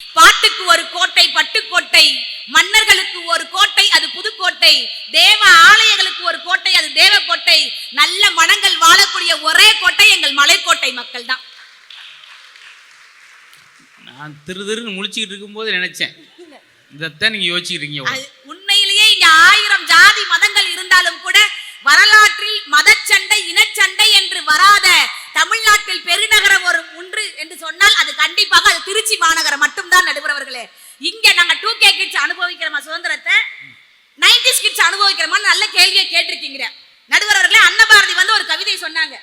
பாட்டுக்கு ஒரு கோட்டை பட்டுக்கோட்டை மன்னர்களுக்கு ஒரு கோட்டை அது புதுக்கோட்டை. தேவ ஆலயங்களுக்கு ஒரு கோட்டை அது தேவக்கோட்டை. நல்ல மனங்கள் வாழக்கூடிய ஒரே கோட்டை எங்கள் மலைக்கோட்டை மக்கள் தான் நான் திரு திருன்னு முழிச்சுக்கிட்டு இருக்கும்போது நினைச்சேன். இதைத்தான் நீங்க அது உண்மையிலேயே இங்க ஆயிரம் ஜாதி மதங்கள் இருந்தாலும் கூட வரலாற்றில் மதச்சண்டை இனச்சண்டை என்று வராத தமிழ்நாட்டில் பெருநகரம் ஒரு ஒன்று என்று சொன்னால் அது கண்டிப்பாக அது திருச்சி மாநகரம் மட்டும்தான் நடுவரவர்களே இங்க நாங்க டூ கே கிட்ஸ் அனுபவிக்கிறோமா சுதந்திரத்தை? நைன்டிஸ் கிட்ஸ் அனுபவிக்கிறோமா நல்ல கேள்வியை கேட்டிருக்கீங்க. நடுவரவர்களே அன்னபாரதி வந்து ஒரு கவிதை சொன்னாங்க.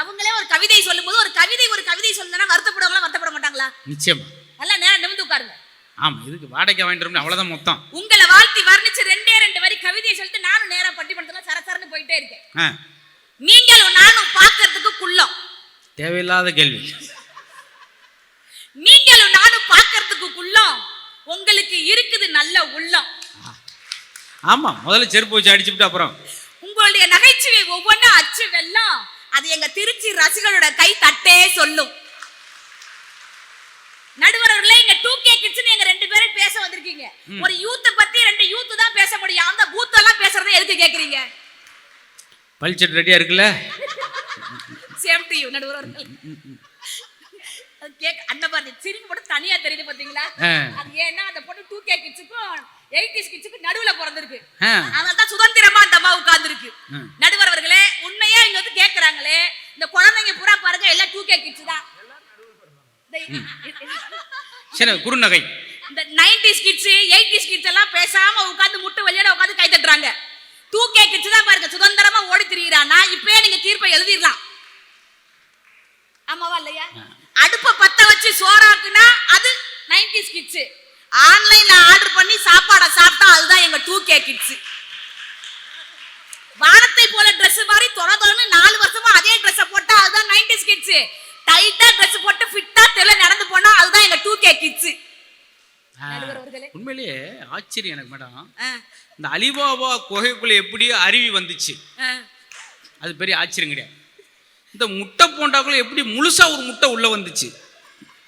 அவங்களே ஒரு கவிதை சொல்லும்போது ஒரு கவிதை ஒரு கவிதை சொல்லனா வருத்தப்படுவாங்களா வருத்தப்பட மாட்டாங்களா? நிச்சயமா. நல்லா நேரம் நிமிந்து உட்காருங்க. ஆமா இதுக்கு வாடகை வாங்கிட்டு அவ்வளவுதான் மொத்தம். உங்களை வாழ்த்தி வர்ணிச்சு ரெண்டே ரெண்டு வரி கவிதையை சொல்லிட்டு நானும் நேரா பட்டிமன்றத்துல சரசரன்னு போயிட்டே இருக்கேன். நீங்களும் நானும் பார்க்கிறதுக்கு குள்ளம். தேவையில்லாத கேள்வி. நீங்களும் நானும் பார்க்கிறதுக்கு குள்ளம் உங்களுக்கு இருக்குது நல்ல உள்ளம். ஆமா முதல்ல செருப்பு வச்சு அடிச்சுட்டு அப்புறம். உங்களுடைய நகைச்சுவை ஒவ்வொன்றும் அச்சு வெல்லம் அது எங்க திருச்சி ரசிகர்களோட கை தட்டே சொல்லும். நடுவர்களே இங்க டூ கே கிட்ஸ் எங்க ரெண்டு பேரும் பேச வந்திருக்கீங்க. ஒரு யூத்த பத்தி ரெண்டு யூத் தான் பேச முடியும். அந்த பூத் எல்லாம் பேசுறதை எதுக்கு கேக்குறீங்க? பளிச்சட் ரெடியா இருக்குல்ல? அது கேக் அந்த பாருங்க சிரிப்பு மட்டும் தனியா தெரியுது பாத்தீங்களா. அது ஏன்னா அந்த பொண்ணு டூ கே கிட்ஸுக்கும் எயிட்டிஸ் கிட்ஸுக்கும் நடுவுல பிறந்திருக்கு. அதனால தான் சுதந்திரமா அந்த அம்மா உட்கார்ந்துருக்கு. ம். நடுவர் அவர்களே உண்மையா இங்க வந்து கேக்குறாங்களே. இந்த குழந்தைங்க பூரா பாருங்க எல்லாம் டூ கே கிட்ஸ் தான். சரி குறுநகை. இந்த நைன்டிஸ் கிட்ஸ் எயிட்டிஸ் கிட்ஸ் எல்லாம் பேசாம உட்கார்ந்து முட்டு வெளியோட உட்கார்ந்து கை தட்டுறாங்க. டூ கே கிட்ஸ் தான் பாருங்க சுதந்திரமா ஓடி திரியிறானா இப்பயே நீங்க தீர்ப்பை எழுதிடலாம். ஆமாவா இல்லையா? அடுப்ப பத்த வச்சு சோறாக்குனா அது நைன்டிஸ் கிட்ஸ் ஆன்லைன்ல ஆர்டர் பண்ணி சாப்பாடை சாப்பிட்டா அதுதான் எங்க டூ கே கிட்ஸ் வானத்தை போல Dress மாதிரி தொட தொலைன்னு நாலு வருஷமா அதே Dress போட்டா அதுதான் நைன்டிஸ் கிட்ஸ் டைட்டா Dress போட்டு ஃபிட்டா தெரியல நடந்து போனா அதுதான் எங்க டூ கே கிட்ஸ். உண்மையிலேயே ஆச்சரியம் எனக்கு மேடம். இந்த அலிபாபா குகைக்குள்ள எப்படி அருவி வந்துச்சு. அது பெரிய ஆச்சரியம் கிடையாது. இந்த முட்டை போண்டாக்குள்ள எப்படி முழுசா ஒரு முட்டை உள்ள வந்துச்சு?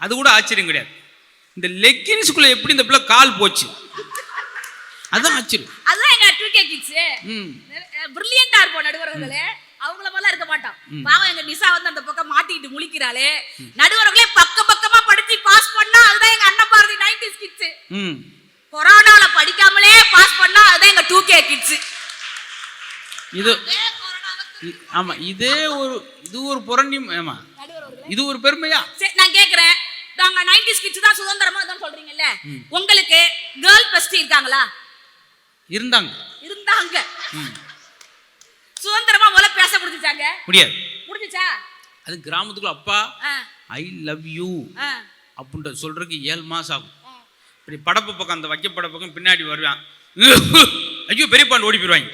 அது கூட ஆச்சரியம் கிடையாது. இந்த லெக்கின்ஸ்குள்ள எப்படி இந்த பிள்ளை கால் போச்சு? அதுதான் ஆச்சரியம். அதுதான் எங்க டூ கே கிட்ஸ் பிரில்லியண்டா இருப்போம் நடுவர்களே. அவங்கள மாதிரிலாம் இருக்க மாட்டோம். பாவம் எங்க நிசா வந்து அந்த பக்கம் மாட்டிட்டு முழிக்கிறாளே. நடுவர்களே பக்க பக்கமா படிச்சு பாஸ் பண்ணா அதுதான் எங்க அண்ணன் பாரதி நைன்டிஸ் கிட்ஸ் ம். கொரோனால படிக்காமலே பாஸ் பண்ணா அதுதான் எங்க டூ கே கிட்ஸ் இது ஆமா இதே ஒரு இது ஒரு புரண்டி ஆமா. இது ஒரு பெருமையா? சரி நான் கேக்குறேன். நாங்க நைன்டிஸ் கிட்ஸ் தான் சுதந்திரமா தான் சொல்றீங்கல்ல? உங்களுக்கு கேர்ள் பெஸ்ட் இருக்காங்களா? இருந்தாங்க. இருந்தாங்க. சுதந்திரமா முதல்ல பேச முடிஞ்சுச்சாங்க? முடியாது. முடிஞ்சுச்சா? அது கிராமத்துக்குள்ள அப்பா ஐ லவ் யூ அப்படின்ற சொல்றதுக்கு ஏழு மாசம் ஆகும். இப்படி படப்பு பக்கம் அந்த வைக்கப்பட பக்கம் பின்னாடி வருவான். ஐயோ பெரியப்பாண்டு ஓடி போயிடுவாங்க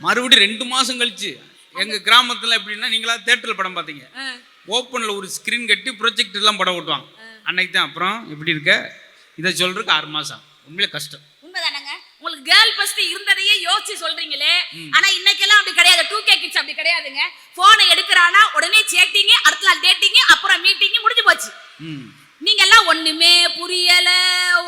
மறுபடியும் ரெண்டு மாசம் கழிச்சு எங்க கிராமத்துல எப்படின்னா நீங்களா தேட்டரில் படம் பார்த்தீங்க ஆ. ஓப்பன்ல ஒரு ஸ்கிரீன் கட்டி ப்ரொஜெக்ட் எல்லாம் படம் ஓட்டுவாங்க. அன்னைக்கு தான் அப்புறம் எப்படி இருக்க? இதை சொல்றதுக்கு ஆறு மாசம். உண்மையில கஷ்டம். உண்மைதானங்க? உங்களுக்கு கேர்ள் ஃபர்ஸ்ட் இருந்ததையே யோசிச்சு சொல்றீங்களே. ஆனா இன்னைக்கெல்லாம் அப்படி கிடையாது. டூ கே கிட்ஸ் அப்படி கிடையாதுங்க. போனை எடுக்கிறானா உடனே சேட்டிங்க அடுத்த நாள் டேட்டிங் அப்புறம் மீட்டிங் முடிஞ்சு போச்சு. நீங்க எல்லாம் ஒண்ணுமே புரியல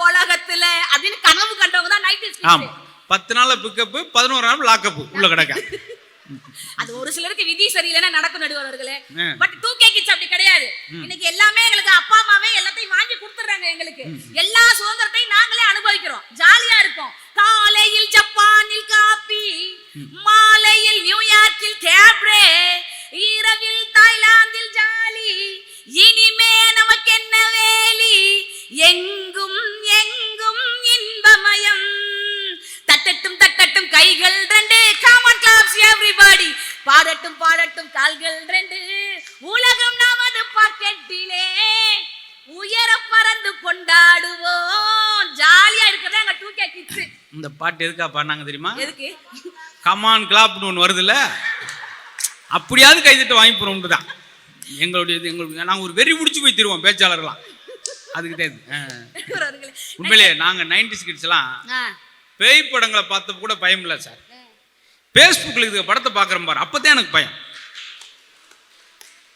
உலகத்துல அப்படின்னு கனவு கண்டவங்க தான் நைட் ஆமா. பத்து நாள்ல பிக்கப்பு பதினோரு நாள் லாக்கப்பு உள்ள கிடக்க. அது ஒரு சிலருக்கு விதி சரியில்லைன்னா நடக்கும் நடுவர்களே. பட் டூ கே கிட்ஸ் அப்படி கிடையாது. இன்னைக்கு எல்லாமே எங்களுக்கு அப்பா அம்மாவே எல்லாத்தையும் வாங்கி கொடுத்துறாங்க எங்களுக்கு. எல்லா சுதந்திரத்தையும் பாட்டு எதுக்கா? பாடினாங்க தெரியுமா கமான் கிளாப்னு ஒன்று வருதுல்ல? அப்படியாவது கைதட்டு வாங்கி போகிறோம்னு தான். எங்களுடைய இது எங்களுக்கு நாங்கள் ஒரு வெறி பிடிச்சி போய் தருவோம் பேச்சாளர்லாம் அதுக்கு தான் இது. உண்மையிலே நாங்கள் நைன்டி கிட்ஸ்லாம் பேய் படங்களை பார்த்த கூட பயம் இல்லை சார். ஃபேஸ்புக்கில் இதுக்கு படத்தை பார்க்குறேன் பாரு. அப்போ தான் எனக்கு பயம்.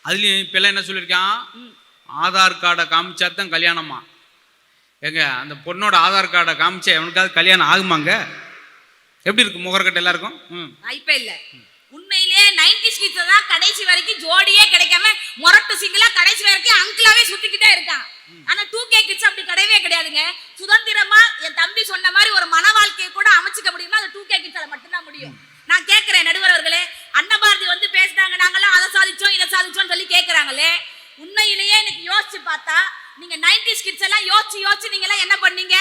அதுலேயும் இப்போல்லாம் என்ன சொல்லியிருக்கான்? ஆதார் கார்டை காமிச்சா தான் கல்யாணமா. ஏங்க அந்த பொண்ணோட ஆதார் கார்டை காமிச்சா எவனுக்காவது கல்யாணம் ஆகுமாங்க? எப்படி இருக்கு முகர்கட்டை எல்லாருக்கும்? வாய்ப்பே இல்ல. உண்மையிலே நைன்டி கிட்ஸ் தான் கடைசி வரைக்கும் ஜோடியே கிடைக்காம மொரட்டு சிங்கிளா கடைசி வரைக்கும் அங்கிளாவே சுத்திக்கிட்டே இருக்கான். ஆனா டூ கே கிட்ஸ் அப்படி கிடையவே கிடையாதுங்க. சுதந்திரமா என் தம்பி சொன்ன மாதிரி ஒரு மன வாழ்க்கையை கூட அமைச்சுக்க முடியுமா? அது டூ கே கிட்ஸால மட்டும்தான் முடியும். நான் கேட்கிறேன் நடுவர் அவர்களே அன்னபாரதி வந்து பேசுனாங்க நாங்கெல்லாம் அதை சாதிச்சோம் இதை சாதிச்சோம்னு சொல்லி கேட்கறாங்களே. உண்மையிலேயே எனக்கு யோசிச்சு பார்த்தா நீங்க நைன்டி கிட்ஸ் எல்லாம் யோசிச்சு யோசிச்சு நீங்க எல்லாம் என்ன பண்ணீங்க?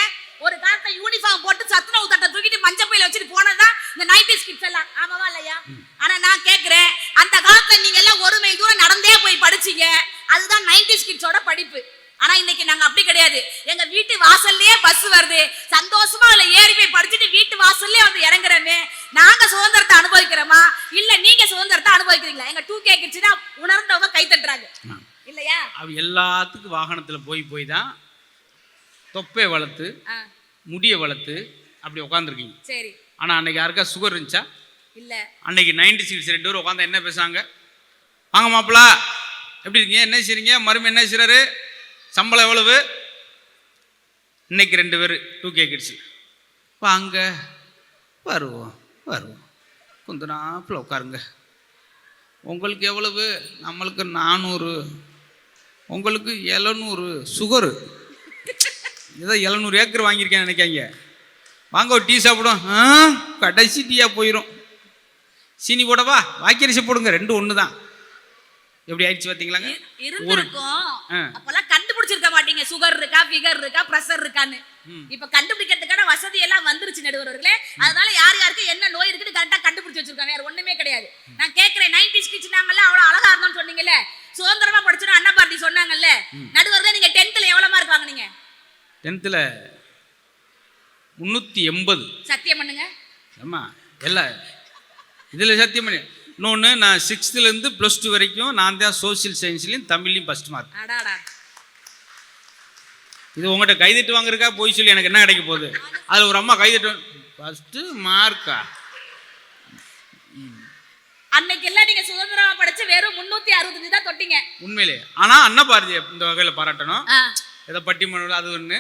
ஒரு காலத்தை யூனிஃபார்ம் போட்டு சத்துணவு தட்டை தூக்கிட்டு மஞ்சள் பையில வச்சுட்டு போனதுதான் இந்த நைன்டிஸ் கிட்ஸ் எல்லாம். ஆமாவா இல்லையா? ஆனா நான் கேக்குறேன் அந்த காலத்துல நீங்க எல்லாம் ஒரு மைல் தூரம் நடந்தே போய் படிச்சீங்க. அதுதான் நைன்டிஸ் கிட்ஸோட படிப்பு. ஆனா இன்னைக்கு நாங்க அப்படி கிடையாது. எங்க வீட்டு வாசல்லயே பஸ் வருது. சந்தோஷமா அதுல ஏறி போய் படிச்சுட்டு வீட்டு வாசல்லே வந்து இறங்குறோமே. நாங்க சுதந்திரத்தை அனுபவிக்கிறோமா? இல்ல நீங்க சுதந்திரத்தை அனுபவிக்கிறீங்களா? எங்க டூ கே கிட்ஸ் உணர்ந்தவங்க கை தட்டுறாங்க. இல்லையா? அவ எல்லாத்துக்கும் வாகனத்தில் போய் போய் தான் தொப்பை வளர்த்து முடியை வளர்த்து அப்படி உட்காந்துருக்கீங்க சரி. ஆனால் அன்னைக்கு யாருக்கா சுகர் இருந்துச்சா? இல்ல. அன்னைக்கு நைன்டி சிக்ஸ் ரெண்டு பேரும் உட்காந்து என்ன பேசுறாங்க வாங்க மாப்பிள எப்படி இருக்கீங்க? என்ன செய்றீங்க? மரும என்ன செய்றாரு? சம்பளம் எவ்வளவு? இன்னைக்கு ரெண்டு பேர் டூ கே கிட்ஸ் வாங்க வருவோம் வருவோம். கொஞ்ச நாப்பில் உட்காருங்க உங்களுக்கு எவ்வளவு? நம்மளுக்கு நானூறு. உங்களுக்கு எழுநூறு சுகரு ஏதோ எழுநூறு ஏக்கர் வாங்கியிருக்கேன் நினைக்காங்க. வாங்க ஒரு டீ சாப்பிடும் கடைசி டீயாக போயிடும் சீனி போடவா? வாக்கியரிசி போடுங்க ரெண்டு ஒன்று தான் எப்படி ஆயிடுச்சு பார்த்தீங்களாங்க இருந்திருக்கும். அப்பெல்லாம் கண்டுபிடிச்சிருக்க மாட்டீங்க. சுகர் இருக்கா பிகர் இருக்கா பிரஷர் இருக்கான்னு. இப்ப கண்டுபிடிக்கிறதுக்கான வசதி எல்லாம் வந்துருச்சு நடுவர்களே. அதனால யார் யாருக்கு என்ன நோய் இருக்குன்னு கரெக்டா கண்டுபிடிச்சு வச்சிருக்காங்க. வேற ஒண்ணுமே கிடையாது. நான் கேக்குறேன் நைன்டி ஸ்கிட்ஸ் நாங்கல்ல அவ்வளவு அழகா இருந்தோம்னு சொன்னீங்கல்ல. சுதந்திரமா படிச்சோம் அண்ணா பாரதி சொன்னாங்கல்ல நடுவர்களே நீங்க டென்த்ல எவ்வளவு மார்க் வாங்குனீங்க? டென்த்தில் முந்நூற்றி எண்பது. சத்தியம் பண்ணுங்க. ஆமா எல்லாம் இதில் சத்தியம் பண்ணி. இன்னொன்று நான் சிக்ஸ்த்துலேருந்து ப்ளஸ் டூ வரைக்கும் நான் தான் சோஷியல் சயின்ஸ்லையும் தமிழ்லையும் ஃபஸ்ட் மார்க் அடாடா. இது உங்கள்கிட்ட கைதட்டு வாங்குறக்கா போய் சொல்லி எனக்கு என்ன கிடைக்க போகுது? அதில் ஒரு அம்மா கைதட்டு ஃபஸ்ட்டு மார்க்கா அன்னைக்கு எல்லாம் நீங்க சுதந்திரமா படிச்சு வெறும் முன்னூத்தி அறுபத்தஞ்சு தான் தொட்டீங்க. உண்மையிலே. ஆனால் அண்ணா பாரதி இந்த வகையில் பாராட்டணும். ஏதோ பட்டிமன்றம் அது ஒன்று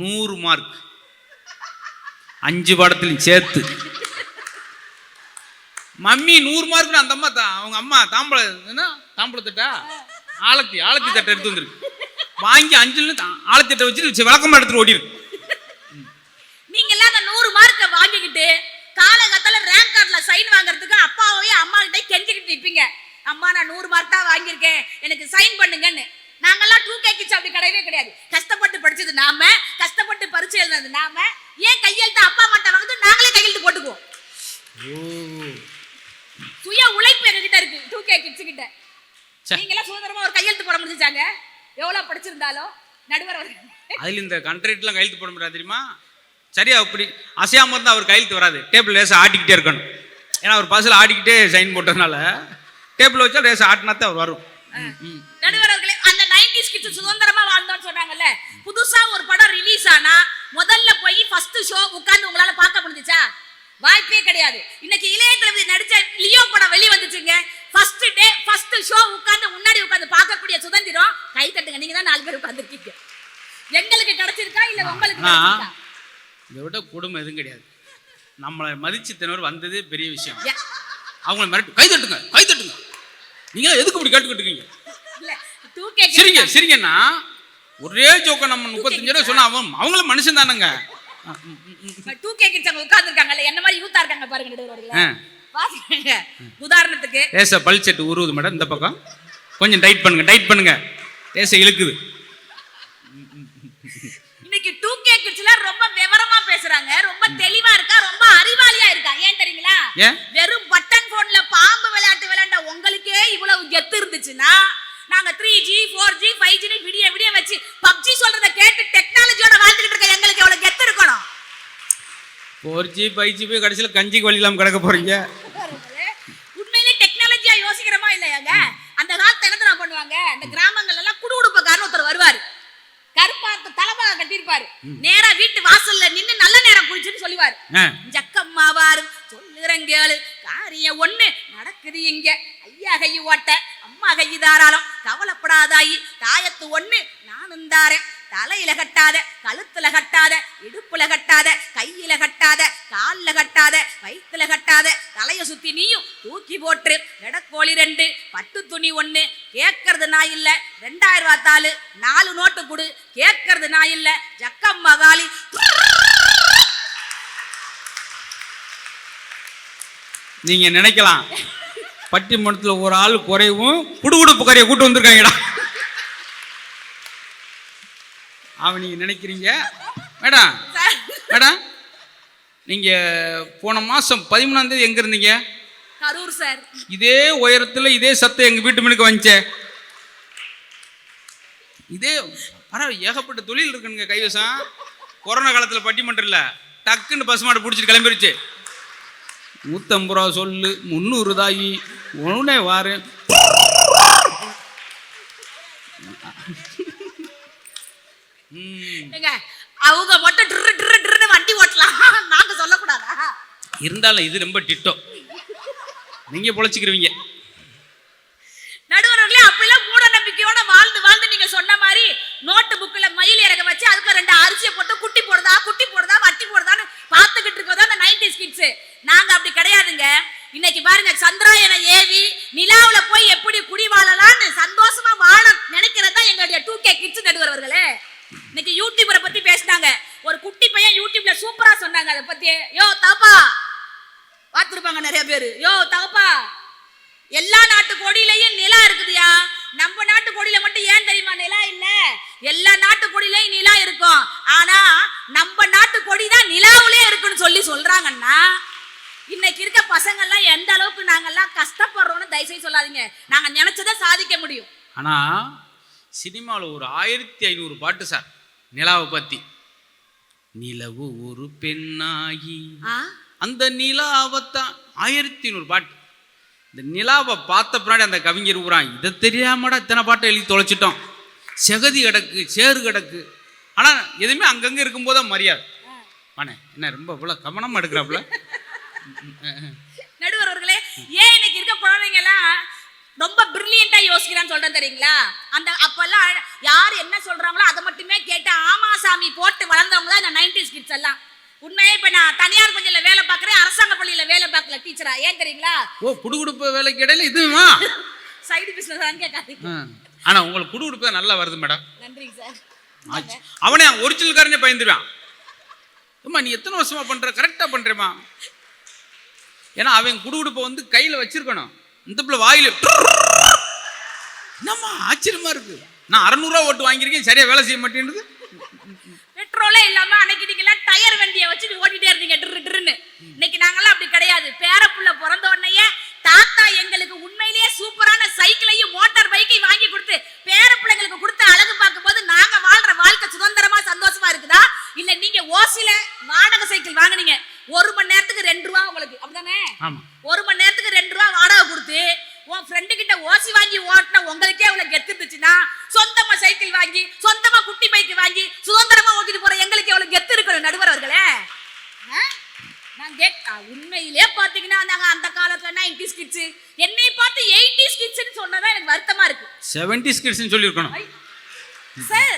நூறு மார்க் அஞ்சு படத்துலையும் சேர்த்து. மம்மி நூறு மார்க்னு அந்த அம்மா தான் அவங்க அம்மா தாம்பளம் என்ன? தாம்பளத்தட்டா ஆலத்தி ஆலத்தி தட்டை எடுத்து வந்துருக்கு. வாங்கி அஞ்சுல ஆலத்தி தட்டை வச்சுட்டு விளக்கமா எடுத்துட்டு ஓடிருக்கு நீங்க எல்லாம் அந்த நூறு மார்க்க வாங்கிக்கிட்டு காலகட்டத்துல ரேங்க் கார்டுல சைன் வாங்குறதுக்கு அப்பாவையும் அம்மா கிட்ட கெஞ்சிக்கிட்டு நிப்பீங்க. அம்மா நான் நூறு மார்க் தான் வாங்கியிருக்கேன். எனக்கு சைன் பண்ணுங்கன்னு. நாங்கெல்லாம் டூ கே கிட்ஸ் அப்படி கிடையவே கிடையாது. கஷ்டப்பட்டு படிச்சது நாம. கஷ்டப்பட்டு பரிச்சை எழுதுனது நாம. ஏன் கையெழுத்து அப்பா அம்மாட்ட வாங்குது நாங்களே கையெழுத்து போட்டுக்குவோம். சுய உழைப்பு எங்ககிட்ட இருக்கு டூ கே கிட்ஸ் கிட்ட. நீங்களாம் சுதந்திரமா ஒரு கையெழுத்து போட முடிஞ்சாங்க எவ்வளவு படிச்சிருந்தாலும் நடுவர். அதில் இந்த கண்ட்ராக்ட்லாம் கையெழுத்து போட முடியாது தெரியுமா? சரியா அப்படி அசையாம இருந்தால் அவர் கையெழுத்து வராது. டேபிள் லேசாக ஆட்டிக்கிட்டே இருக்கணும். ஏன்னா அவர் பஸ்ஸில் ஆடிக்கிட்டே சைன் போட்டதுனால டேபிள் வச்சா லேசாக ஆட்டினா தான் அவர் வரும். ம், ம். நடுவர் அவர்களே அந்த 90s கிட்ஸ் சுதந்திரமா வாழ்ந்தோம்னு சொன்னாங்கல்ல. புதுசா ஒரு படம் ரிலீஸ் ஆனா முதல்ல போய் ஃபர்ஸ்ட் ஷோ உட்கார்ந்து உங்களால பார்க்க முடிஞ்சுச்சா? வாய்ப்பே கிடையாது. இன்னைக்கு இளைய தளபதி நடிச்ச லியோ படம் வெளிய வந்துச்சுங்க. ஃபர்ஸ்ட் டே ஃபர்ஸ்ட் ஷோ உட்கார்ந்து முன்னாடி உட்கார்ந்து பார்க்கக்கூடிய சுதந்திரம். கை தட்டுங்க நீங்க தான் நாலு பேர் உட்கார்ந்துருக்கீங்க. எங்களுக்கு கிடைச்சிருக்கா இல்ல உங்களுக்கு இதை விட கொடுமை எதுவும் கிடையாது. நம்மளை மதிச்சு தினவர் வந்ததே பெரிய விஷயம். அவங்கள மிரட்டு கை தட்டுங்க கை தட்டுங்க. நீங்க எதுக்கு இப்படி கேட்டுக்கிட்டு இருக்கீங்க சிரிங்க சிரிங்கன்னா ஒரே ஜோக்க நம்ம முப்பத்தஞ்சு ரூபா சொன்னா அவன் அவங்களும் மனுஷன் தானங்க. டூ கே கிட்ஸ் உட்கார்ந்துருக்காங்கல்ல என்ன மாதிரி யூத்தா இருக்காங்க பாருங்க உதாரணத்துக்கு. லேசா பல் செட்டு உருவுது மேடம் இந்த பக்கம். கொஞ்சம் டைட் பண்ணுங்க டைட் பண்ணுங்க. லேசா இழுக்குது இன்னைக்கு டூ கே கிட்ஸ்ல ரொம்ப விவரமா பேசுறாங்க. ரொம்ப தெளிவா இருக்கா? ரொம்ப அறிவாளியா இருக்கா? ஏன் தெரியுங்களா? வெறும் பட்டன் போன்ல பாம்பு விளையாட்டு விளையாண்ட உங்களுக்கே இவ்வளவு கெத்து இருந்துச்சுன்னா நாங்க three G four G five G விடிய விடிய வச்சு பப்ஜி சொல்றத கேட்டு டெக்னாலஜியோட வாழ்ந்துகிட்டு இருக்க எங்களுக்கு எவ்வளவு கெத்து இருக்கணும்? ஃபோர் ஜி ஃபைவ் ஜி போய் கடைசியில் கஞ்சிக்கு வழி இல்லாமல் கிடக்க போறீங்க உண்மையிலே டெக்னாலஜியா யோசிக்கிறோமா இல்லையாங்க அந்த காலத்துல என்ன தெரியுமா பண்ணுவாங்க இந்த கிராமங்கள்ல எல்லாம் குடுகுடுப்பக்காரன் ஒருத்தர் வருவாரு கருப்பாத்து தலைப்பாக கட்டியிருப்பாரு நேரா வீட்டு வாசல்ல நின்னு நல்ல நேரம் குளிச்சுன்னு சொல்லுவாரு ஆ ஜக்கம்மாவாரு சொல்லுறேன் கேளு காரியம் ஒண்ணு நடக்குது இங்க ஐயா கையு தாயி தாயத்து ஒண்ணு. நானும் தாரேன். தலையில கட்டாத கழுத்துல கட்டாத இடுப்புல கட்டாத கையில கட்டாத கால்ல கட்டாத வயிற்றுல கட்டாத தலைய சுத்தி நீயும் தூக்கி போட்டு எடக்கோழி ரெண்டு பட்டு துணி ஒண்ணு. கேட்கறது நான் இல்ல. ரெண்டாயிரம் ரூபா தாளு. நாலு நோட்டு கொடு. கேட்கறது நான் இல்ல. ஜக்கம் மகாலி நீங்க நினைக்கலாம். பட்டிமன்றத்தில் ஒரு ஆள் குறைவும் குடுகுடுப்பு கரையை கூட்டு வந்திருக்காங்கடா. அவன் நீங்க நினைக்கிறீங்க? மேடம் மேடம் நீங்க போன மாசம் பதிமூணாம் தேதி எங்க இருந்தீங்க? கரூர் சார். இதே உயரத்துல இதே சத்தம் எங்க வீட்டு மனுக்கு வந்துச்சே. இதே பரவாயில்ல ஏகப்பட்ட தொழில் இருக்குங்க கைவசம். கொரோனா காலத்துல பட்டிமன்றம் இல்ல. டக்குன்னு பஸ் மாடு பிடிச்சிட்டு கிளம்பிருச்சு. நூற்றம்பது ரூபா சொல்லு முந்நூறு தாயி. ஒன்னே வாரு. அவங்க மட்டும் ட்ரு ட்ரு ட்ருன்னு வண்டி ஓட்டலாம். நாங்க சொல்லக்கூடாதா? இருந்தாலும் இது ரொம்ப டிட்டோ. நீங்க பொழைச்சிக்கிறவங்க நடுவர்களே அப்பெல்லாம் மூட நம்பிக்கையோட வாழ்ந்து வாழ்ந்து நீங்க சொன்ன மாதிரி நோட்டு புக்ல மயில் இறக்க வச்சு அதுக்கு ரெண்டு அரிசியை போட்டு குட்டி போடுதா குட்டி போடுதா வட்டி போடுதான்னு பார்த்துக்கிட்டு இருக்கோம் அந்த நைன்டி கிட்ஸ் நாங்க அப்படி கிடையாதுங்க. இன்னைக்கு பாருங்க சந்திராயனை ஏவி நிலாவுல போய் எப்படி குடி வாழலாம்னு சந்தோஷமா வாழ நினைக்கிறது தான் எங்களுடைய டூ கே கிட்ஸ் நடுவர்களே இன்னைக்கு யூடியூபரை பத்தி பேசினாங்க ஒரு குட்டி பையன் யூடியூப்ல சூப்பரா சொன்னாங்க யோ தாப்பா பார்த்துருப்பாங்க நிறைய பேர். யோ தகப்பா. எல்லா நாட்டு கொடியிலையும் நிலா இருக்குதுயா. நம்ம நாட்டு கொடியில மட்டும் ஏன் தெரியுமா நிலா இல்ல? எல்லா நாட்டு கொடியிலையும் நிலா இருக்கும். ஆனா நம்ம நாட்டு கொடி தான் நிலாவிலே இருக்குன்னு சொல்லி சொல்றாங்கன்னா இன்னைக்கு இருக்க பசங்க எல்லாம் எந்த அளவுக்கு நாங்கெல்லாம் கஷ்டப்படுறோம்னு தயவுசெய்து சொல்லாதீங்க. நாங்க நினைச்சதை சாதிக்க முடியும். ஆனா சினிமாவில் ஒரு ஆயிரத்தி ஐநூறு பாட்டு சார் நிலாவை பத்தி. நிலவு ஒரு பெண்ணாகி? அந்த நிலாவைத்தான் ஆயிரத்தி ஐநூறு பாட்டு. இந்த நிலாவை பார்த்த பின்னாடி அந்த கவிஞர் ஊறான் இதை தெரியாமடா இத்தனை பாட்டை எழுதி தொலைச்சிட்டோம். செகதி கிடக்கு சேறு கிடக்கு. ஆனா எதுவுமே அங்கங்க இருக்கும்போது தான் மரியாதை வாணே என்ன ரொம்ப இவ்வளோ கவனமா எடுக்கிறாப்புல? நடுவர் அவர்களே ஏன் இன்னைக்கு இருக்க குழந்தைங்க எல்லாம் ரொம்ப பிரில்லியண்டா யோசிக்கிறான்னு சொல்றேன் தெரியுங்களா? அந்த அப்பெல்லாம் யார் என்ன சொல்றாங்களோ அதை மட்டுமே கேட்டு ஆமா சாமி போட்டு வளர்ந்தவங்க தான் இந்த நைன்டிஸ் கிட்ஸ் எல்லாம். உண்மையே இப்ப நான் தனியார் பள்ளியில வேலை பார்க்கறேன் அரசாங்க பள்ளியில வேலை பார்க்கல டீச்சரா ஏன் தெரியுங்களா? ஓ குடுகுடுப்பு வேலைக்கு இடையில இதுவா சைடு பிசினஸ் கேட்காதீங்க. ஆ. ஆனா உங்களுக்கு குடுகுடுப்பு தான் நல்லா வருது மேடம். நன்றிங்க சார். அவனே ஒரிஜினல்காரனே பயந்துருவான். அம்மா நீ எத்தனை வருஷமா பண்ற? கரெக்டா பண்றேம்மா. ஏன்னா அவன் குடுகுடுப்பை வந்து கையில வச்சிருக்கணும். இந்த பிள்ளை வாயில என்னம்மா ஆச்சரியமா இருக்கு. நான் அறநூறுவா ஓட்டு வாங்கியிருக்கேன் சரியா வேலை செய்ய மாட்டேன்றது? பெட்ரோலே இல்லாம அன்னைக்கு நீங்க டயர் வண்டியை வச்சுட்டு ஓட்டிட்டே இருந்தீங்க ட்ரு ட்ருன்னு. இன்னைக்கு நாங்கெல்லாம் அப்படி கிடையாது. பேரப்புள்ள பிறந்த உடனேயே தாத்தா எங்களுக்கு உண்மையிலேயே சூப்பரான சைக்கிளையும் மோட்டார் பைக்கையும் வாங்கி கொடுத்து பேரப்பிள்ளைங்களுக்கு கொடுத்து அழகு பார்க்கும்போது நாங்க வாழ்ற வாழ்க்கை சுதந்திரமா சந்தோஷமா இருக்குதா? இல்ல நீங்க ஓசில வாடகை சைக்கிள் வாங்குனீங்க ஒரு மணி நேரத்துக்கு ரெண்டு ரூபா உங்களுக்கு. அப்படிதானே? ஒரு மணி நேரத்துக்கு ரெண்டு கொடுத்து உன் ஃப்ரெண்டு கிட்ட ஓசி வாங்கி ஓட்டினா உங்களுக்கே அவ்வளவு கெத்து இருந்துச்சுன்னா சொந்தமா சைக்கிள் வாங்கி சொந்தமா குட்டி பைக் வாங்கி சுதந்திரமா ஓட்டிட்டு போற எங்களுக்கு எவ்வளவு கெத்து இருக்கணும் நடுவர் அவர்களே? நான் கேட் ஆ, உண்மையிலே பாத்தீங்கன்னா நாங்க அந்த காலத்துல நைன்டிஸ் கிட்ஸ் என்னை பார்த்து எயிட்டிஸ் கிட்ஸ்னு சொன்னதா எனக்கு வருத்தமா இருக்கு. செவன்டி ஸ்கிட்ஸ்னு சொல்லியிருக்கணும். சார்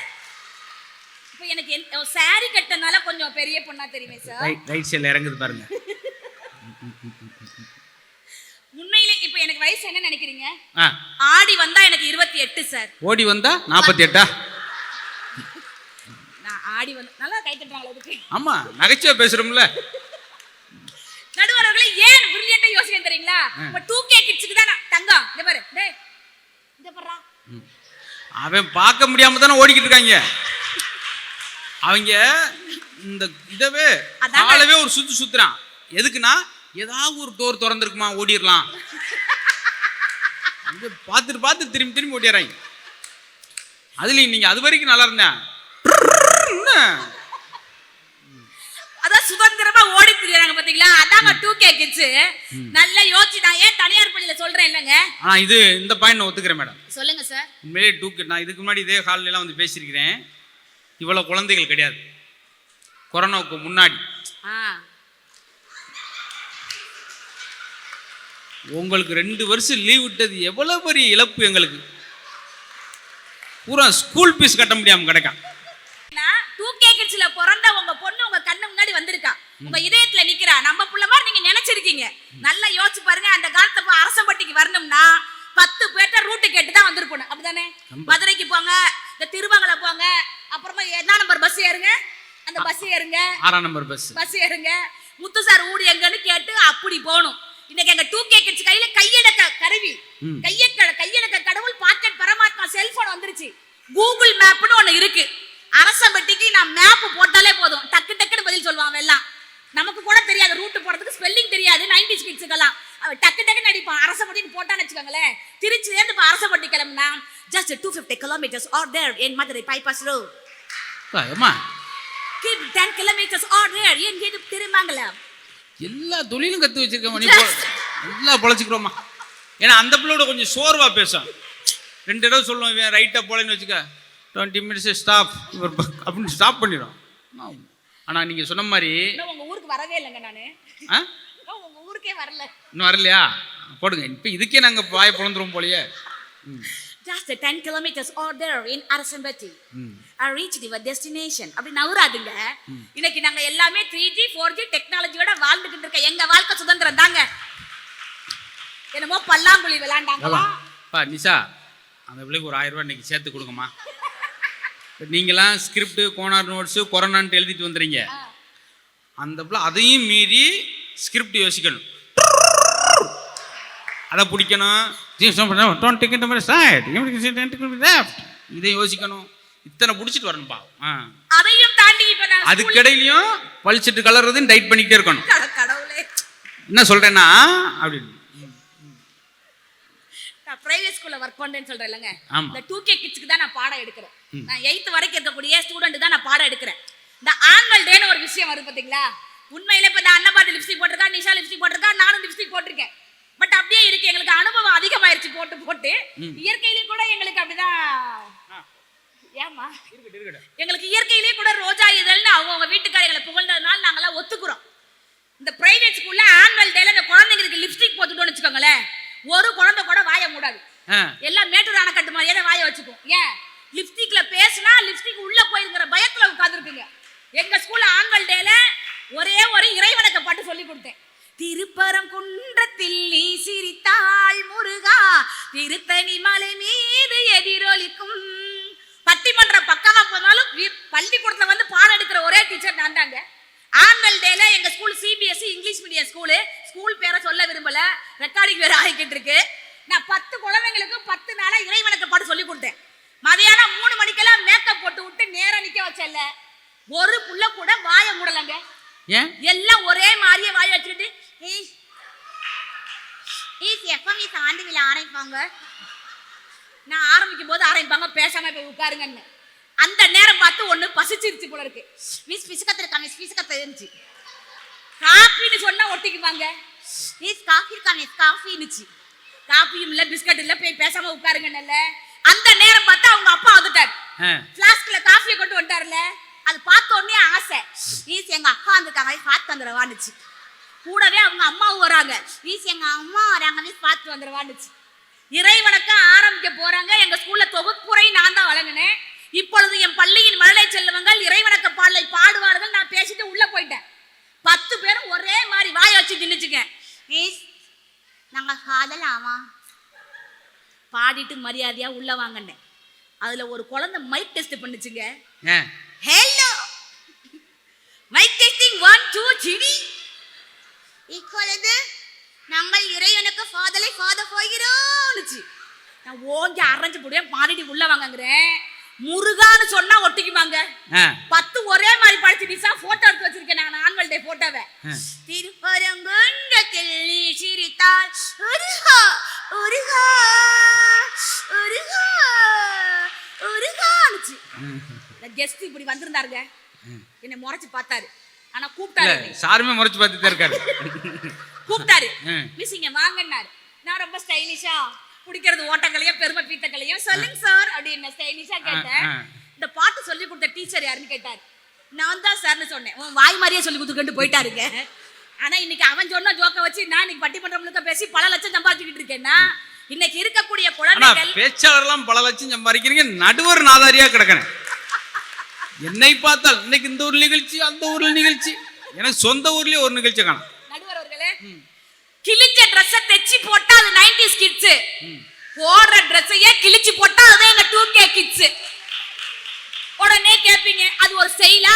இப்போ எனக்கு சாரி கட்டனால கொஞ்சம் பெரிய பொண்ணா தெரியுமே சார் ரைட் சைடில் இறங்குது பாருங்க உண்மையிலே இப்போ எனக்கு வயசு என்ன நினைக்கிறீங்க? ஆடி வந்தா எனக்கு இருபத்தி எட்டு சார். ஓடி வந்தா நாற்பத்தி எட்டா நான் ஆடி வந்து நல்லா கை தட்டுறாங்களா இதுக்கு. ஆமா நகைச்சுவை பேசுறோம்ல. நடுவர்களே ஏன் பிரில்லியண்டா யோசிக்க தெரியுங்களா? இப்ப டூ கே கிட்ஸுக்கு தான் நான் தங்கம். இங்க பாரு டேய் இங்க பாருடா அவன் பார்க்க முடியாம தானே ஓடிக்கிட்டு இருக்காங்க. அவங்க இந்த இதவே. காலவே ஒரு சுத்து சுத்துறான். எதுக்குன்னா ஏதாவது ஒரு டோர் திறந்துருக்குமா ஓடிடலாம். பார்த்துட்டு பார்த்து திரும்பி திரும்பி ஓடிடுறாங்க. அதுலயும் நீங்க அது வரைக்கும் நல்லா இருந்தேன்? அதான் சுதந்திரமா ஓடி திரியறாங்க பாத்தீங்களா? அதாங்க டூ கே கிட்ஸ் நல்லா யோசிச்சு நான் ஏன் தனியார் பள்ளியில சொல்றேன் இல்லைங்க? ஆனா இது இந்த பாயிண்ட் நான் ஒத்துக்கிறேன் மேடம் சொல்லுங்க சார் உண்மையிலே டூக்கு நான் இதுக்கு முன்னாடி இதே ஹால்ல எல்லாம் வந்து பேசியிருக்கிறேன். இவ்வளோ குழந்தைகள் கிடையாது. கொரோனாவுக்கு முன்னாடி. உங்களுக்கு ரெண்டு வருஷம் லீவ் விட்டது. எவ்வளோ பெரிய இழப்பு எங்களுக்கு. பூரா ஸ்கூல் ஃபீஸ் கட்ட முடியாமல் கிடைக்கும் டூ கே கிட்ஸ்ல பிறந்த உங்க பொண்ணு உங்க கண்ணு முன்னாடி வந்திருக்கா. உங்க இதயத்துல நிக்கிறா. நம்ம புள்ள மாதிரி நீங்க நினைச்சிருக்கீங்க. நல்லா யோசிச்சு பாருங்க அந்த காலத்துல அரசம்பட்டிக்கு வரணும்னா பத்து பேர்ட்ட ரூட்டு கேட்டு தான் வந்திருக்கணும். அப்படிதானே? மதுரைக்கு போங்க இந்த திருமங்கலம் போங்க அப்புறமா என்ன நம்பர் பஸ் ஏறுங்க? அந்த பஸ் ஏறுங்க. ஆறாம் நம்பர் பஸ் பஸ் ஏறுங்க. முத்து சார் ஊடு எங்கன்னு கேட்டு அப்படி போகணும் இன்னைக்கு எங்க டூ கே கிட்ஸ் கையில கையடக்க கையக்க கையடக்க கடவுள் பாக்கெட் பரமாத்மா செல்போன் வந்துருச்சு. கூகுள் மேப்னு ஒண்ணு இருக்கு. அரசம்பட்டிக்கு நான் மேப் போட்டாலே போதும். டக்கு டக்குன்னு பதில் சொல்லுவான் எல்லாம். நமக்கு கூட தெரியாது ரூட் போறதுக்கு ஸ்பெல்லிங் தெரியாது நைன்டி கிட்ஸுக்கெல்லாம் அவன் டக்கு டக்குன்னு அடிப்பான். அரசம்பட்டின்னு போட்டான்னு வச்சுக்கோங்களேன். திருச்சிலேருந்து இப்போ அரசம்பட்டி கிளம்புனா just two fifty kilometres are there and Madurai bypass road ஏமா keep ten kilometres are there and கேட்டு திருமங்கலம் எல்லா தொழிலும் கத்து வச்சிருக்கேன் நல்லா பொழைச்சிக்கிறோமா? ஏன்னா அந்த பிள்ளையோட கொஞ்சம் சோர்வா பேசும் ரெண்டு தடவை சொல்லுவோம் இவன் ரைட்டா போலன்னு வச்சுக்க டுவெண்ட்டி மினிட்ஸ் ஸ்டாப் அப்படின்னு ஸ்டாப் பண்ணிடும் ஆனா நீங்க சொன்ன மாதிரி இன்னும் உங்க ஊருக்கு வரவே இல்லைங்க நானு. ஆ? இன்னும் உங்க ஊருக்கே வரல. இன்னும் வரலையா? போடுங்க. இப்போ இதுக்கே நாங்க வாய பொழந்துரும் போலயே. just 10 kilometers or there in Arasampatti ம். I reached your destination. அப்படி நவராதுங்க இன்னைக்கு நாங்க எல்லாமே த்ரீ ஜி ஃபோர் ஜி டெக்னாலஜியோட வாழ்ந்துகிட்டு இருக்க எங்க வாழ்க்கை சுதந்திரம் தாங்க. என்னமோ பல்லாங்குழி விளையாண்டாங்களா பா நிஷா அந்த பிள்ளைக்கு ஒரு ஆயிரம் ரூபாய் இன்னைக்கு சேர்த்து கொடுங்கம்மா. நீங்களாம் ஸ்கிரிப்ட் கோனார் நோட்ஸு கொரோனான்ட்டு எழுதிட்டு வந்துடுறீங்க அந்த பிள்ளை அதையும் மீறி ஸ்கிரிப்ட் யோசிக்கணும். அதை பிடிக்கணும். இதை யோசிக்கணும். இத்தனை பிடிச்சிட்டு வரணும்பா ஆ. அதையும் தாண்டி இப்ப நான் school- அதுக்கிடையிலையும் பழிச்சிட்டு கலர்றதையும் டைட் பண்ணிக்கிட்டே இருக்கணும். என்ன சொல்றேன்னா அப்படின்னு. பிரைவேட் ஸ்கூல்ல ஒர்க் பண்றேன்னு சொல்றேன் இல்லைங்க. இந்த டூ கே கிட்ஸ்க்கு தான் நான் பாடம் எடுக்கிறேன். நான் எயித்து வரைக்கும் இருக்கக்கூடிய ஸ்டூடெண்ட் தான் நான் பாடம் எடுக்கிறேன். இந்த ஆனுவல் டேன்னு ஒரு விஷயம் வருது பாத்தீங்களா? உண்மையில இப்ப இந்த அன்னபாட்டி லிப்ஸ்டிக் போட்டிருக்கா நிஷா லிப்ஸ்டிக் போட்டிருக்கா நானும் லிப்ஸ்டிக் போட்டிருக்கேன். பட் அப்படியே இருக்கு. எங்களுக்கு அனுபவம் அதிகமாயிருச்சு போட்டு போட்டு. இயற்கையிலேயே கூட எங்களுக்கு அப்படிதான் ஏமா எங்களுக்கு இயற்கையிலேயே கூட ரோஜா இதழ்னு அவங்க வீட்டுக்காரங்களை புகழ்ந்ததுனால நாங்களாம் ஒத்துக்குறோம். இந்த பிரைவேட் ஸ்கூல்ல ஆனுவல் டேல இந்த குழந்தைங்களுக்கு லிப்ஸ்டிக் போட்டுட்டோம்னு வச்சுக்கோங்களேன் ஒரு குழந்தை கூட வாய மூடாது ஆ எல்லாம் மேட்டூர் அணைக்கட்டு மாதிரியே தான் வாய வச்சுக்கும் ஏன் லிப்ஸ்டிக்ல பேசினா லிப்ஸ்டிக் உள்ள போயிருங்கிற பயத்துல உட்காந்துருக்குங்க எங்க ஸ்கூல்ல ஆனுவல் டேல ஒரே ஒரு இறைவணக்க பாட்டு சொல்லி கொடுத்தேன் திருப்பரங்குன்றத்தில் நீ சிரித்தாள் முருகா திருத்தணி மலை மீது எதிரொலிக்கும் பட்டிமன்ற பக்கமா போனாலும் வீ- பள்ளிக்கூடத்துல வந்து பாடம் எடுக்கிற ஒரே டீச்சர் நான் தாங்க ஆனுவல் டேல எங்க school CBSE English medium school school பேரை சொல்ல விரும்பல ரெக்கார்டிங் வேற ஆகிக்கிட்டு இருக்கு நான் பத்து குழந்தைங்களுக்கு பத்து நாளா இறைவனுக்கு பாட்டு சொல்லி கொடுத்தேன் மதியானம் மூணு மணிக்கெல்லாம் மேக்கப் போட்டு விட்டு நேரா நிக்க வச்சல ஒரு புள்ள கூட வாய மூடலங்க. ஏன்? எல்லாம் ஒரே மாதிரியே வாய வச்சுக்கிட்டு "ஏய், ஏய் எப்ப மீஸ் ஆண்டு விழா ஆரம்பிப்பாங்க. நான் ஆரம்பிக்கும் போது ஆரம்பிப்பாங்க பேசாம போய் உட்காருங்கன்னு. அந்த நேரம் பார்த்து ஒண்ணு பசிச்சிருச்சு போல இருக்கு. மிஸ் பிசுக்கத்து இருக்கா மிஸ் பிசுக்கத்து இருந்துச்சு. காஃபின்னு சொன்னா ஒட்டிக்குவாங்க மிஸ் காஃபி இருக்கா மிஸ்? காஃபின்னுச்சு. காஃபியும் இல்ல பிஸ்கட் இல்ல போய் பேசாம உட்காருங்கன்னு அந்த நேரம் பார்த்து அவங்க அப்பா வந்துட்டார். பிளாஸ்க்ல காஃபியை கொண்டு வந்துட்டார்ல அது பார்த்த உடனே ஆசை. ஈஸ் எங்க அக்கா வந்திருக்காங்க பார்த்து வந்துடுவான்னுச்சு கூடவே அவங்க அம்மாவும் வராங்க. ஈஸ் எங்க அம்மா வராங்க பார்த்து வந்துடுவான்னுச்சு இறைவணக்கம் ஆரம்பிக்க போறாங்க. எங்க ஸ்கூல்ல தொகுப்புரை நான் தான் வழங்கினேன். இப்பொழுது என் பள்ளியின் மழலை செல்வங்கள் இறைவணக்க பாடலை பாடுவார்கள். நான் பேசிட்டு உள்ள போயிட்டேன். பத்து பேரும் ஒரே மாதிரி வாய வச்சு நின்னுச்சுங்க மிஸ் நாங்க காதலாமா பாடிட்டு மரியாதையா உள்ள வாங்கினேன் அதுல ஒரு குழந்தை மைக் டெஸ்ட் பண்ணுச்சுங்க. ஆ hello mic testing one two three இப்பொழுது நாங்கள் இறைவனுக்கு ஃபாதலை ஃபாத போகிறோம்னுச்சு நான் ஓங்கி அரைஞ்சு போடுவேன் பாடிட்டு உள்ள வாங்கங்கிறேன். முருகான்னு சொன்னா ஒட்டிக்குவாங்க. பத்து ஒரே மாதிரி படிச்சு நிசா போட்டோ எடுத்து வச்சிருக்கேன் நான் ஆனுவல் டே போட்டோவை ஆ. திருப்பரங்குன்றத்தில் நீ சிரித்தால் உருகா உருகா உருகா உருகானுச்சு இந்த கெஸ்ட் இப்படி வந்திருந்தாருங்க. என்னை முறைச்சு பார்த்தாரு. ஆனா கூப்பிட்டாரு. சாருமே முறைச்சு பார்த்துட்டு இருக்காரு. கூப்பிட்டாரு. மிஸ் இங்க வாங்கன்னாரு. நான் ரொம்ப ஸ்டைலிஷா குடிக்கிறது ஓட்டங்களையும் பெருமை பீத்தங்களையும். சொல்லுங்க சார் அப்படின்னு ஸ்டைலிஷா கேட்டேன். இந்த பாட்டு சொல்லி கொடுத்த டீச்சர் யாருன்னு கேட்டாரு. நான் தான் சார்னு சொன்னேன். உன் வாய் மாதிரியே சொல்லி கொடுத்துக்கிட்டு போயிட்டாருங்க. ஆனா இன்னைக்கு அவன் சொன்ன ஜோக்க வச்சு நான் இன்னைக்கு பட்டிமன்றம் முழுக்க பேசி பல லட்சம் சம்பாதிச்சுக்கிட்டு இருக்கேன்னா இன்னைக்கு இருக்கக்கூடிய குழந்தைகள் பேச்சாளர்லாம் பல லட்சம் சம்பாதிக்கிறீங்க. நடுவர் நாதாரியா கிடக்கணும் என்னை பார்த்தால் இன்னைக்கு இந்த ஊர் நிகழ்ச்சி அந்த ஊர்ல நிகழ்ச்சி. எனக்கு சொந்த ஊர்லயே ஒரு நிகழ்ச்சி காணும். கிழிஞ்ச ட்ரெஸ்ஸ தைச்சு போட்டா அது 90s கிட்ஸ் போடுற ட்ரெஸ்ஸையே கிழிச்சு போட்டா அது எங்க 2K கிட்ஸ் உடனே கேப்பீங்க அது ஒரு ஸ்டைலா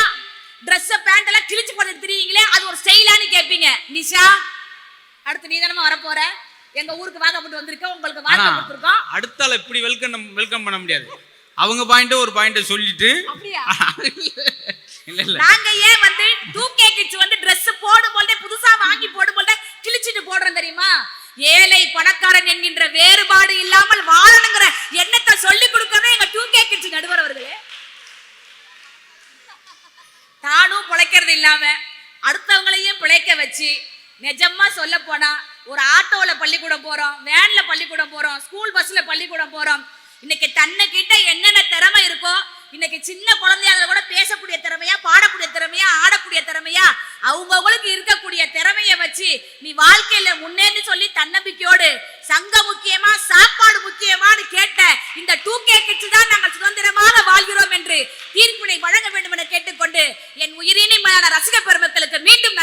Dress பேண்ட் எல்லாம் கிழிச்சு போட்டு திரிவீங்களே அது ஒரு ஸ்டைலான்னு கேப்பீங்க. நிஷா அடுத்து நீ தானமா வர போற எங்க ஊருக்கு வாக்கப்பட்டு வந்திருக்க உங்களுக்கு வாழ்க்கை கொடுத்துருக்கோம் அடுத்த ஆள் இப்படி வெல்கம் வெல்கம் பண்ண முடியாது. அவங்க பாயிண்ட் ஒரு பாயிண்ட் சொல்லிட்டு அப்படியா? நாங்க ஏன் வந்து 2K கிட்ஸ் வந்து டிரஸ் போடும் போதே புதுசா வாங்கி போடும் போதே கிழிச்சிட்டு போடுறோம் தெரியுமா? ஏழை பணக்காரன் என்கின்ற வேறுபாடு இல்லாமல் வாழணுங்கிற எண்ணத்தை சொல்லி கொடுக்கறதே எங்க 2K கிட்ஸ் நடுவர் அவர்களே. தானும் பிழைக்கிறது இல்லாம அடுத்தவங்களையும் பிழைக்க வச்சு நிஜமா சொல்ல போனா ஒரு ஆட்டோல பள்ளிக்கூடம் போறோம் வேன்ல பள்ளிக்கூடம் போறோம் ஸ்கூல் பஸ்ல பள்ளிக்கூடம் போறோம். இன்னைக்கு தன்னை கிட்ட என்னென்ன திறமை இருக்கோ இன்னைக்கு சின்ன குழந்தையால கூட பேசக்கூடிய திறமையா பாடக்கூடிய திறமையா ஆடக்கூடிய திறமையா அவங்கவுங்களுக்கு இருக்கக்கூடிய திறமைய வச்சு நீ வாழ்க்கையில முன்னேன்னு சொல்லி தன்னம்பிக்கையோடு சங்கம் முக்கியமா சாப்பாடு முக்கியமான்னு கேட்ட இந்த டூ கே கிட்ஸ் தான் நாங்கள் சுதந்திரமாக வாழ்கிறோம் என்று தீர்ப்பினை வழங்க வேண்டும் என கேட்டுக்கொண்டு என் உயிரினை மேலான ரசிக பெருமக்களுக்கு மீண்டும்